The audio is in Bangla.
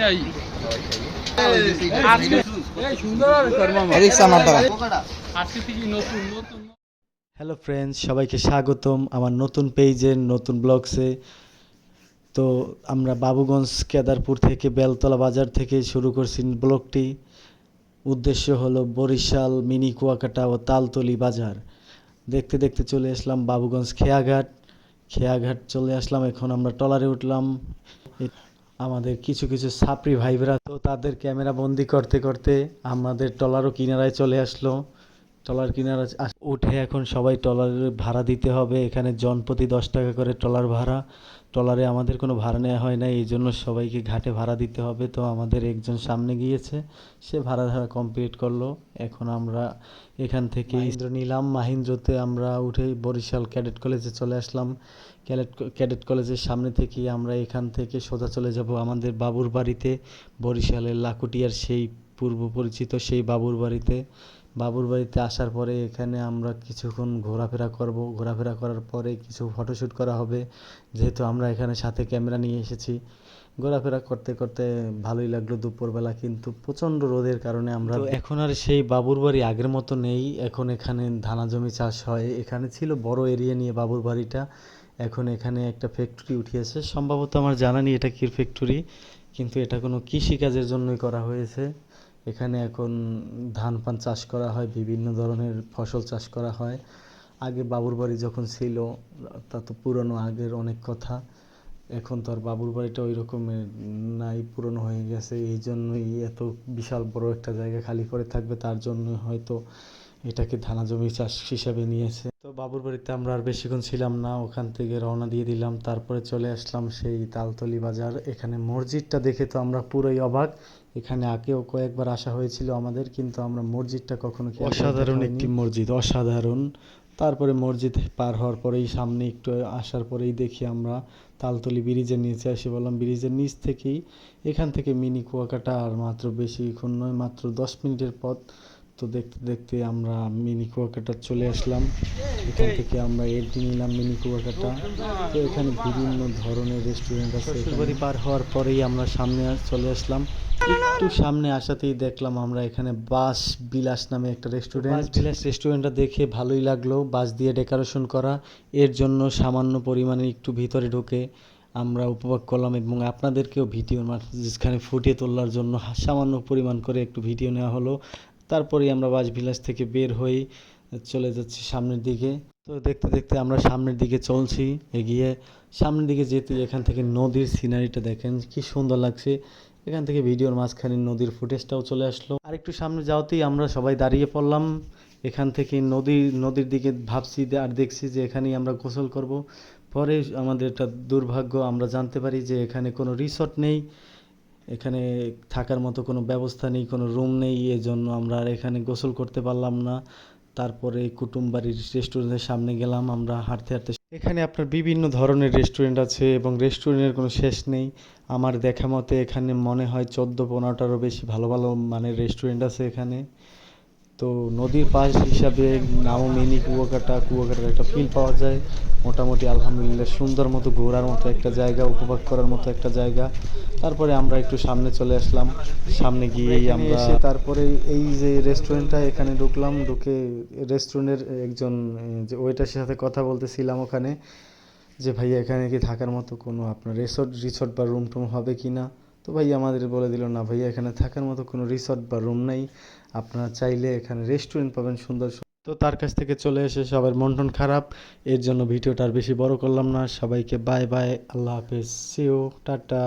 নাই। হ্যালো ফ্রেন্ডস সবাইকে স্বাগতম আমার নতুন পেজে নতুন ব্লগসে তো আমরা বাবুগঞ্জ কেদারপুর থেকে বেলতলা বাজার থেকে শুরু করছি ব্লগটি। উদ্দেশ্য হলো বরিশাল মিনি কুয়াকাটা ও তালতলি বাজার। দেখতে দেখতে চলে আসলাম বাবুগঞ্জ খেয়াঘাট। খেয়াঘাট চলে আসলাম এখন আমরা ট্রলারে উঠলাম। আমাদের কিছু কিছু ছাপরি ভাইবরা তো তাদের ক্যামেরা বন্দি করতে করতে আমাদের ট্রলারও কিনারায় চলে আসলো। ট্রলার কিনারা উঠে এখন সবাই ট্রলারের ভাড়া দিতে হবে। এখানে জনপ্রতি দশ টাকা করে ট্রলার ভাড়া। ট্রলারে আমাদের কোনো ভাড়া নেওয়া হয় না, এই জন্য সবাইকে ঘাটে ভাড়া দিতে হবে। তো আমাদের একজন সামনে গিয়েছে, সে ভাড়া ধারা কমপ্লিট করল। এখন আমরা এখান থেকে মাহিন্দ্র নিলাম। মাহিন্দ্রতে আমরা উঠে বরিশাল ক্যাডেট কলেজে চলে আসলাম। ক্যাডেট ক্যাডেট কলেজের সামনে থেকে আমরা এখান থেকে সোজা চলে যাব আমাদের বাবুর বাড়িতে। বরিশালের লাকুটিয়ার সেই পূর্ব পরিচিত সেই বাবুর বাড়িতে। বাবুর বাড়িতে আসার পরে এখানে আমরা কিছুক্ষণ ঘোরাফেরা করব। ঘোরাফেরা করার পরে কিছু ফটোশ্যুট করা হবে। যেহেতু আমরা এখানে সাথে ক্যামেরা নিয়ে এসেছি। ঘোরাফেরা করতে করতে ভালোই লাগল দুপুরবেলা, কিন্তু প্রচণ্ড রোদের কারণে আমরা এখন আর সেই বাবুর বাড়ি আগের মতো নেই। এখন এখানে ধানা জমি চাষ হয়। এখানে ছিল বড় এরিয়া নিয়ে বাবুর বাড়িটা। এখন এখানে একটা ফ্যাক্টরি উঠিয়েছে। সম্ভবত আমার জানা নেই এটা কী ফ্যাক্টরি কিন্তু এটা কোনো কৃষিকাজের জন্যই করা হয়েছে। এখানে এখন ধান পান চাষ করা হয়, বিভিন্ন ধরনের ফসল চাষ করা হয়। আগে বাবুর বাড়ি যখন ছিল, তা তো পুরনো, আগের অনেক কথা। এখন তো আর বাবুর বাড়িটা ওই রকমের নাই, পুরনো হয়ে গেছে। এই জন্যই এত বিশাল বড় একটা জায়গা খালি করে থাকবে, তার জন্য হয়তো এটাকে ধানা জমি চাষ হিসাবে নিয়েছে। তো বাবুর বাড়িতে আমরা আর বেশিক্ষণ ছিলাম না ওখান থেকে রওনা দিয়ে দিলাম। তারপরে চলে আসলাম সেই তালতলি বাজার। এখানে মসজিদটা দেখে তো আমরা পুরোই অবাক। এখানে আগেও কয়েকবার আসা হয়েছিল আমাদের কিন্তু আমরা মসজিদটা কখনো অসাধারণ একটি মসজিদ অসাধারণ। তারপরে মসজিদ পার হওয়ার পরেই সামনে একটু আসার পরেই দেখি আমরা তালতলি ব্রিজের নিচে এসে বললাম ব্রিজের নিচ থেকেই এখান থেকে মিনি কুয়াকাটা আর মাত্র বেশিক্ষণ নয় মাত্র দশ মিনিটের পথ। তো দেখতে দেখতে আমরা মিনি কুয়াকাটা চলে আসলাম। এখান থেকে আমরা এন্ট্রি নিলাম মিনি কুয়াকাটা। তো এখানে বিভিন্ন ধরনের রেস্টুরেন্ট আছে শ্বশুরবাড়ি পার হওয়ার পরেই আমরা সামনে চলে আসলাম। একটু সামনে আসাতেই দেখলাম আমরা এখানে বাস বিলাস নামে একটা রেস্টুরেন্ট বাস বিলাস রেস্টুরেন্টটা দেখে ভালোই লাগল। বাস দিয়ে ডেকোরেশন করা। এর জন্য সামান্য পরিমাণে একটু ভিতরে ঢুকে আমরা উপভোগ করলাম এবং আপনাদেরকেও ভিডিও মাঝখানে ফুটিয়ে তোলার জন্য সামান্য পরিমাণ করে একটু ভিডিও নেওয়া হলো। তারপরেই আমরা বাস বিলাস থেকে বের হয়ে চলে যাচ্ছি সামনের দিকে। তো দেখতে দেখতে আমরা সামনের দিকে চলছি, এগিয়ে। সামনের দিকে যেতে এখান থেকে নদীর সিনারিটা দেখেন, কি সুন্দর লাগছে। এখান থেকে ভিডিওর মাঝখানে নদীর ফুটেজটাও চলে আসলো। আর একটু সামনে যাওয়াতেই আমরা সবাই দাঁড়িয়ে পড়লাম। এখান থেকে নদী, নদীর দিকে ভাবছি আর দেখছি যে এখানেই আমরা গোসল করব। পরে আমাদের একটা দুর্ভাগ্য, আমরা জানতে পারি যে এখানে কোনো রিসর্ট নেই। এখানে থাকার মতো কোনো ব্যবস্থা নেই, কোনো রুম নেই, এজন্য আমরা আর এখানে গোসল করতে পারলাম না। তারপরে কুটুম বাড়ির রেস্টুরেন্টের সামনে গেলাম, আমরা হাঁটতে হাঁটতে এখানে আপনার বিভিন্ন ধরনের রেস্টুরেন্ট আছে এবং রেস্টুরেন্টের কোনো শেষ নেই। আমার দেখা মতে এখানে মনে হয় চোদ্দ পনেরোটারও বেশি ভালো ভালো মানের রেস্টুরেন্ট আছে এখানে। তো নদীর পাশ হিসাবে নামও মিনি কুয়াকাটা, কুয়াকাটার একটা ফিল পাওয়া যায়। মোটামুটি আলহামদুলিল্লাহ সুন্দর মতো ঘোরার মতো একটা জায়গা, উপভোগ করার মতো একটা জায়গা। তারপরে আমরা একটু সামনে চলে আসলাম। সামনে গিয়েই আমরা এসে তারপরে এই যে রেস্টুরেন্টটা এখানে ঢুকলাম ঢুকে রেস্টুরেন্টের একজন যে ওয়েটারের সাথে কথা বলতেছিলাম ওখানে যে ভাই এখানে কি থাকার মতো কোনো আপনার রিসোর্ট রিসোর্ট বা রুম টুম হবে কি না? তো ভাই আমাদের বলে দিল না ভাইয়া এখানে থাকার মতো কোনো রিসোর্ট বা রুম নাই। আপনারা চাইলে এখানে রেস্টুরেন্ট পাবেন সুন্দর সুন্দর। তো তার কাছ থেকে চলে এসে সবার মন টন খারাপ। এর জন্য ভিডিওটা আর বেশি বড় করলাম না। সবাইকে বাই বাই আল্লাহ হাফেজ। See you tata.